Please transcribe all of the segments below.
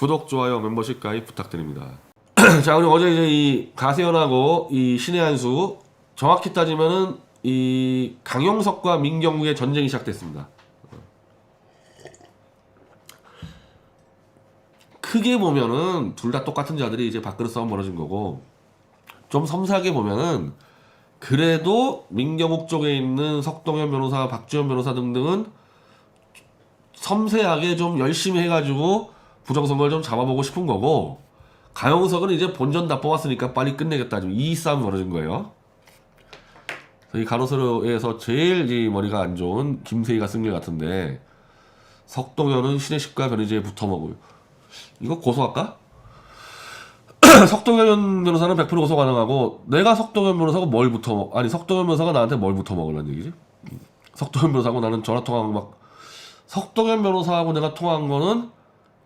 구독, 좋아요, 멤버십 가입 부탁드립니다. 자, 우리 어제 이제 이 가세현하고 이 신의 한수 정확히 따지면은 이 강용석과 민경욱의 전쟁이 시작됐습니다. 크게 보면은 둘 다 똑같은 자들이 이제 밥그릇 싸움 벌어진 거고 좀 섬세하게 보면은 그래도 민경욱 쪽에 있는 석동현 변호사, 박지원 변호사 등등은 섬세하게 좀 열심히 해가지고 부정선거를 좀 잡아보고 싶은 거고 가영석은 이제 본전 다 뽑았으니까 빨리 끝내겠다 지금 이 싸움이 벌어진 거예요. 이 가로세로에서 제일 이 머리가 안 좋은 김세희가 쓴게 같은데 석동현은 신혜식과 변희재에 붙어 먹어요. 이거 고소할까? 석동현 변호사는 100% 고소 가능하고 내가 석동현 변호사가 뭘 붙어 먹 아니 석동현 변호사가 나한테 뭘 붙어 먹으라는 얘기지? 석동현 변호사하고 나는 전화 통화하고 막 석동현 변호사하고 내가 통화한 거는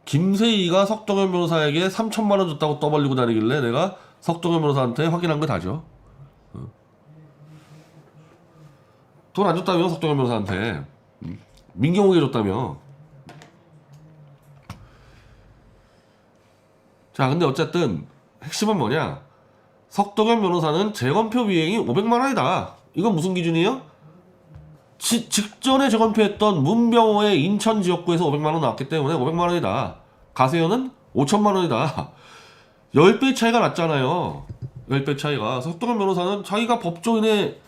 김세희가 석동현 변호사에게 3천만 원 줬다고 떠벌리고 다니길래 내가 석동현 변호사한테 확인한 거 다죠. 돈안 줬다며 석동현 변호사한테 음. 민경욱이 줬다며. 자, 근데 어쨌든 핵심은 뭐냐? 석동현 변호사는 재검표 비행이 500만 원이다. 이건 무슨 기준이에요? 지- 직전에 재검표했던 문병호의 인천 지역구에서 500만 원 나왔기 때문에 500만 원이다. 가세현은 5천만 원이다. 10배 차이가 났잖아요. 10배 차이가. 석동현 변호사는 자기가 법조인의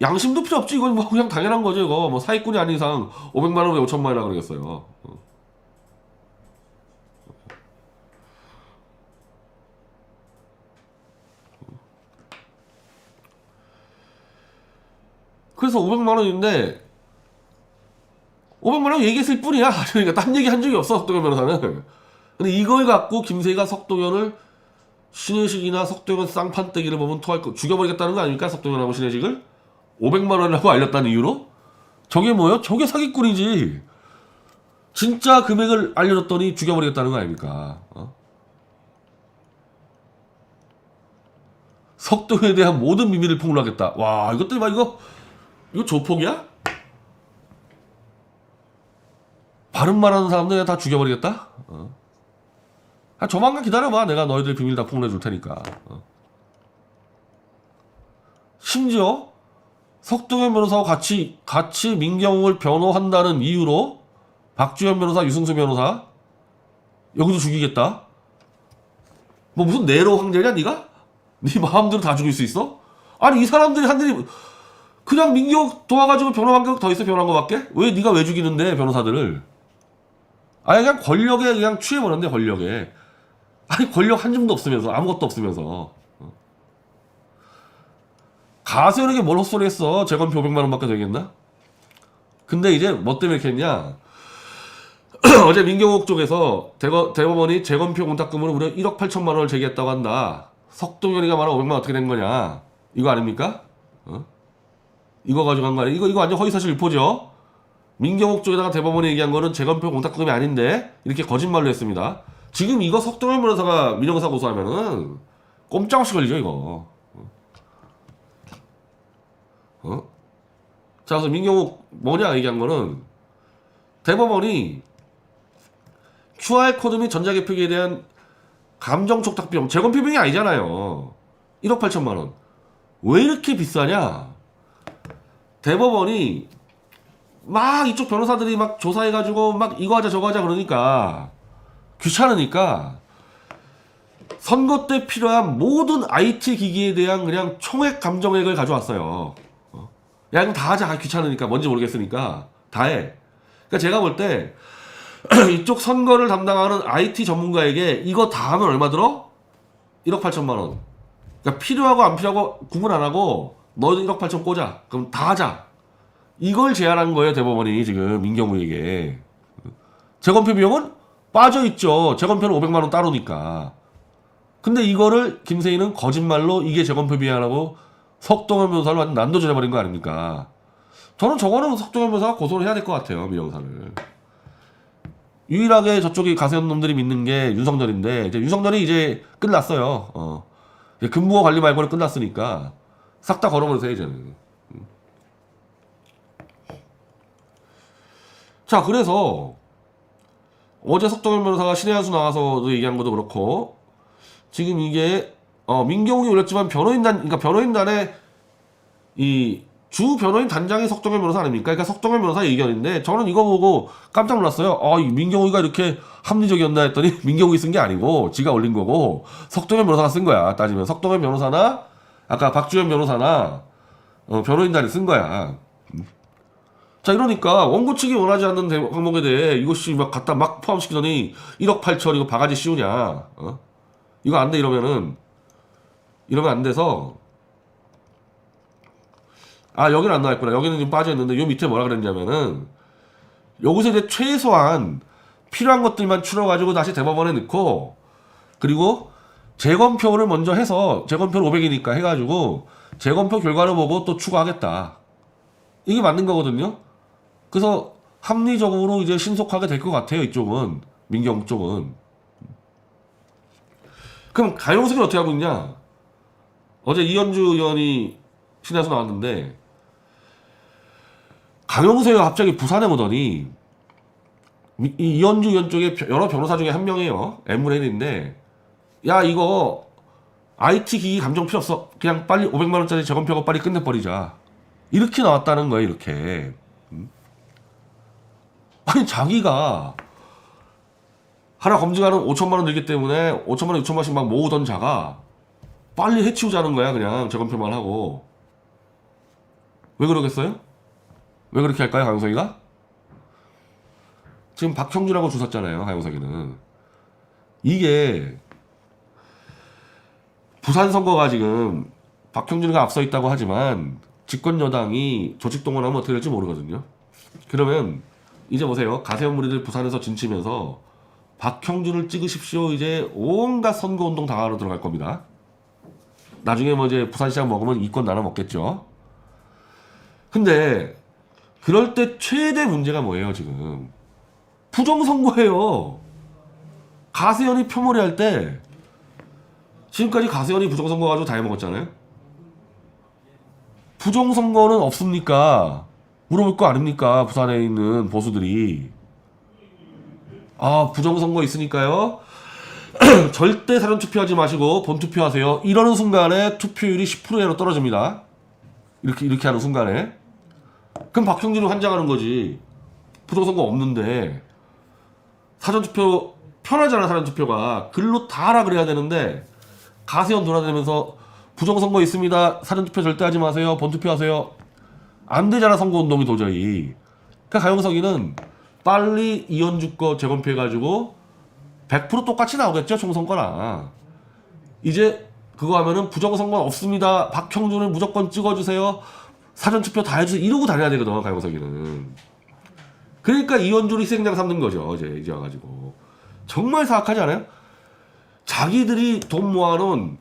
양심도 필요 없지. 이건 뭐 그냥 당연한 거죠. 이거 뭐 사기꾼이 아닌 이상 500만 원왜 5천만 원이라 그러겠어요. 그래서 500만 원인데 500만 원 얘기했을 뿐이야. 그러니까 딴 얘기 한 적이 없어 석동현 변호사는. 근데 이걸 갖고 김세희가 석동현을 신혜식이나 석동현 쌍판떼기를 보면 토할 거 죽여버리겠다는 거 아닙니까 석동현하고 신혜식을 500만 원이라고 알렸다는 이유로 저게 뭐예요? 저게 사기꾼이지. 진짜 금액을 알려줬더니 죽여버리겠다는 거 아닙니까? 어? 석동현에 대한 모든 비밀을 폭로하겠다. 와 이것들 봐 이거 이거 조폭이야? 바른 말하는 사람들 다 죽여버리겠다? 어. 아, 조만간 기다려봐. 내가 너희들 비밀 다 폭로해 줄 테니까. 어. 심지어 석동현 변호사와 같이 같이 민경욱을 변호한다는 이유로 박주현 변호사, 유승수 변호사 여기도 죽이겠다. 뭐 무슨 네로 황제냐 네가? 네 마음대로 다 죽일 수 있어? 아니 이 사람들이 한 일이 그냥 민경 도와가지고 변호한 게 더 있어 변호한 거밖에? 왜 네가 왜 죽이는데 변호사들을? 아니 그냥 권력에 그냥 취해버렸네 권력에. 아니 권력 한 줌도 없으면서 아무것도 없으면서. 어. 가세현에게 뭘 헛소리했어? 재건표 500만 원밖에 되겠나? 근데 이제 뭐 때문에 이렇게 했냐? 어제 민경욱 쪽에서 대거, 대법원이 재건표 공탁금으로 무려 1억 8천만 원을 제기했다고 한다. 석동현이가 말한 500만 원 어떻게 된 거냐? 이거 아닙니까? 어? 이거 가져간 거 아니야? 이거 이거 완전 허위사실 유포죠. 민경욱 쪽에다가 대법원이 얘기한 거는 재검표 공탁금이 아닌데 이렇게 거짓말로 했습니다. 지금 이거 석동현 변호사가 민영사 고소하면은 꼼짝없이 걸리죠 이거. 어? 자 그래서 민경욱 뭐냐 얘기한 거는 대법원이 QR 코드 및 전자개 표기에 대한 감정 촉탁 비용 재검표 비용이 아니잖아요. 1억 8천만 원. 왜 이렇게 비싸냐? 대법원이 막 이쪽 변호사들이 막 조사해가지고 막 이거 하자 저거 하자 그러니까 귀찮으니까 선거 때 필요한 모든 IT 기기에 대한 그냥 총액 감정액을 가져왔어요. 어? 야 그럼 다 하자 아, 귀찮으니까 뭔지 모르겠으니까 다 해. 그러니까 제가 볼 때 이쪽 선거를 담당하는 IT 전문가에게 이거 다 하면 얼마 들어? 1억 8천만 원. 그러니까 필요하고 안 필요하고 구분 안 하고 너희들 1억 8천 꽂아. 그럼 다 하자. 이걸 제안한 거예요 대법원이 지금 민경우에게. 재검표 비용은 빠져 있죠. 재검표는 500만 원 따로니까. 근데 이거를 김세희는 거짓말로 이게 재검표 비용이라고 석동현 변호사를 완전 난도질해버린 거 아닙니까? 저는 저거는 석동현 변호사가 고소를 해야 될 것 같아요 민영사를. 유일하게 저쪽이 가세현 놈들이 믿는 게 윤석열인데 이제 윤석열이 이제 끝났어요. 어. 금붕어 관리 말고는 끝났으니까 싹 다 걸어버리세요 이제는. 음. 자 그래서 어제 석동현 변호사가 신의 한수 나와서도 얘기한 것도 그렇고 지금 이게 어, 민경욱이 올렸지만 변호인단 그러니까 변호인단의 이 주 변호인 단장이 석동현 변호사 아닙니까? 그러니까 석동현 변호사 의견인데 저는 이거 보고 깜짝 놀랐어요. 어, 이 민경욱이가 이렇게 합리적이었나 했더니 민경욱이 쓴 게 아니고 지가 올린 거고 석동현 변호사가 쓴 거야. 따지면 석동현 변호사나 아까 박주현 변호사나 어, 변호인단이 쓴 거야. 자 이러니까 원고 측이 원하지 않는 대- 항목에 대해 이것이 막 갖다 막 포함시키더니 1억 8천 이거 바가지 씌우냐 어? 이거 안 돼 이러면은 이러면 안 돼서 아 여기는 안 나왔구나 여기는 지금 빠져있는데 요 밑에 뭐라 그랬냐면은 여기서 이제 최소한 필요한 것들만 추려가지고 다시 대법원에 넣고 그리고 재검표를 먼저 해서 재검표를 500이니까 해가지고 재검표 결과를 보고 또 추가하겠다. 이게 맞는 거거든요. 그래서 합리적으로 이제 신속하게 될 것 같아요 이쪽은. 민경 쪽은. 그럼 가용석이 어떻게 하고 있냐? 어제 이현주 의원이 신에서 나왔는데 강용석이가 갑자기 부산에 오더니 이현주 의원 쪽에 여러 변호사 중에 한 명이에요. 엠브레인인데 야 이거 IT 기기 감정 필요 없어 그냥 빨리 500만 원짜리 재검표가 빨리 끝내버리자 이렇게 나왔다는 거예요 이렇게 음? 아니 자기가 하나 검증하는 5천만 원 들기 때문에 5천만 원 6천만 원씩 막 모으던 자가 빨리 해치우자는 거야 그냥 재검표만 하고 왜 그러겠어요? 왜 그렇게 할까요 강용석이가? 지금 박형준하고 주섰잖아요 강용석이는 이게 부산 선거가 지금 박형준이가 앞서 있다고 하지만 집권 여당이 조직 동원하면 어떻게 될지 모르거든요. 그러면 이제 보세요. 가세현 무리들 부산에서 진치면서 박형준을 찍으십시오. 이제 온갖 선거 운동 당하러 들어갈 겁니다. 나중에 뭐 이제 부산시장 먹으면 이권 나눠 먹겠죠. 근데 그럴 때 최대 문제가 뭐예요 지금 부정선거예요. 가세현이 표몰이 할때 지금까지 가세현이 부정선거 가지고 다 해먹었잖아요. 부정선거는 없습니까? 물어볼 거 아닙니까? 부산에 있는 보수들이. 아, 부정선거 있으니까요. 절대 사전 투표하지 마시고 본 투표하세요. 이러는 순간에 투표율이 10%로 떨어집니다. 이렇게 이렇게 하는 순간에. 그럼 박형준은 환장하는 거지. 부정선거 없는데 사전 투표 편하잖아 사전 투표가 글로 다 하라 그래야 되는데 가세현 돌아다니면서 부정선거 있습니다. 사전투표 절대 하지 마세요. 본투표 하세요. 안 되잖아 선거운동이 도저히. 그러니까 가영석이는 빨리 이현주 거 재검표해가지고 100% 똑같이 나오겠죠 총선거나. 이제 그거 하면은 부정선거 없습니다. 박형준을 무조건 찍어주세요. 사전투표 다 해주세요. 이러고 다녀야 되거든 가영석이는. 그러니까 이현주를 희생장 삼는 거죠 이제 이제 와가지고. 정말 사악하지 않아요? 자기들이 돈 모아놓은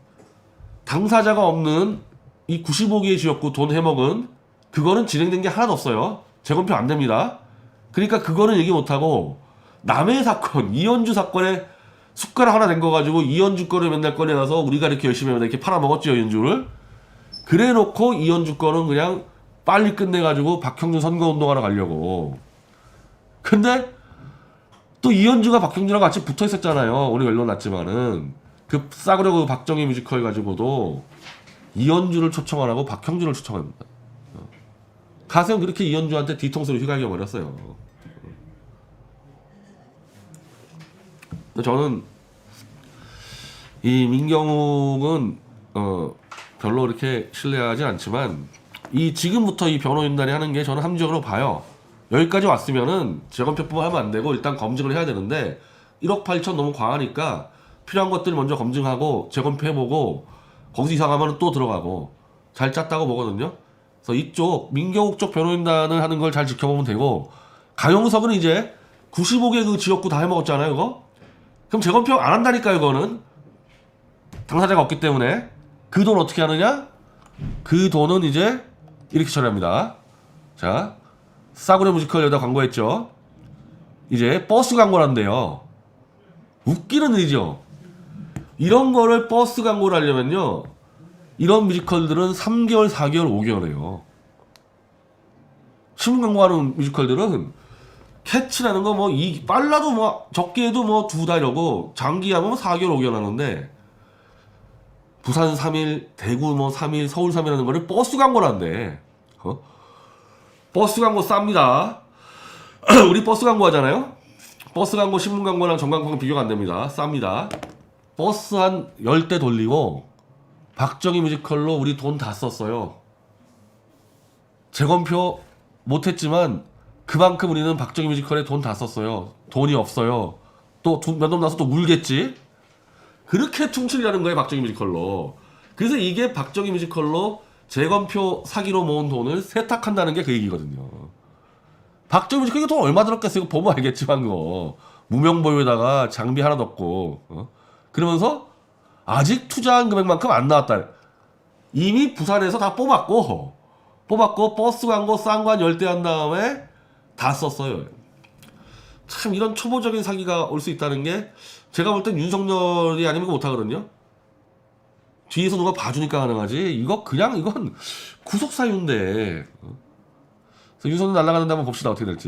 당사자가 없는 이 95개의 지역구 돈 해먹은 그거는 진행된 게 하나도 없어요. 재검표 안 됩니다. 그러니까 그거는 얘기 못하고 남의 사건, 이현주 사건에 숟가락 하나 된거 가지고 이현주 거를 맨날 꺼내놔서 우리가 이렇게 열심히 하면 이렇게 팔아먹었죠, 이현주를. 그래 놓고 이현주 거는 그냥 빨리 끝내가지고 박형준 선거운동하러 가려고. 근데 또 이현주가 박형준하고 같이 붙어 있었잖아요. 오늘 결론 났지만은 그 싸구려 그 박정희 뮤지컬 가지고도 이현주를 초청 안 하고 박형준을 초청합니다. 어. 가세현 그렇게 이현주한테 뒤통수를 휘갈겨 버렸어요. 저는 이 민경욱은 어 별로 그렇게 신뢰하지 않지만 이 지금부터 이 변호인단이 하는 게 저는 합리적으로 봐요. 여기까지 왔으면은 재검표뿐만 하면 안 되고 일단 검증을 해야 되는데 1억 8천 너무 과하니까 필요한 것들 먼저 검증하고 재검표해보고 거기서 이상하면 또 들어가고 잘 짰다고 보거든요. 그래서 이쪽 민경욱 쪽 변호인단을 하는 걸 잘 지켜보면 되고 강용석은 이제 95개 그 지역구 다 해먹었잖아요, 이거. 그럼 재검표 안 한다니까요, 이거는. 당사자가 없기 때문에 그 돈 어떻게 하느냐? 그 돈은 이제 이렇게 처리합니다. 자, 싸구려 뮤지컬 여다 광고했죠. 이제 버스 광고란데요. 웃기는 일이죠. 이런 거를 버스 광고를 하려면요. 이런 뮤지컬들은 3개월, 4개월, 5개월 해요. 신문 광고하는 뮤지컬들은 캐치라는 거 뭐 이 빨라도 뭐 적게 해도 뭐 두 달이라고 장기하면 뭐 4개월 5개월 하는데 부산 3일, 대구 뭐 3일, 서울 3일 하는 거를 버스 광고란데. 어? 버스 광고 쌉니다. 우리 버스 광고 하잖아요. 버스 광고, 신문 광고랑 전광 광고 비교가 안 됩니다. 쌉니다. 버스 한 10대 돌리고 박정희 뮤지컬로 우리 돈 다 썼어요. 재검표 못했지만 그만큼 우리는 박정희 뮤지컬에 돈 다 썼어요. 돈이 없어요. 또몇년 나서 또 물겠지. 그렇게 퉁칠이라는 거예요 박정희 뮤지컬로. 그래서 이게 박정희 뮤지컬로 재검표 사기로 모은 돈을 세탁한다는 게 그 얘기거든요. 박정희 뮤지컬 이거 돈 얼마 들었겠어요? 보면 알겠지만 그거 무명보유에다가 장비 하나도 없고 어? 그러면서 아직 투자한 금액만큼 안 나왔다. 이미 부산에서 다 뽑았고 뽑았고 버스 광고 싼거한 열대 한 다음에 다 썼어요. 참 이런 초보적인 사기가 올 수 있다는 게 제가 볼 땐 윤석열이 아니면 못하거든요. 뒤에서 누가 봐주니까 가능하지. 이거 그냥 이건 구속 사유인데. 어? 그래서 윤석열 날아가는데 한번 봅시다 어떻게 될지.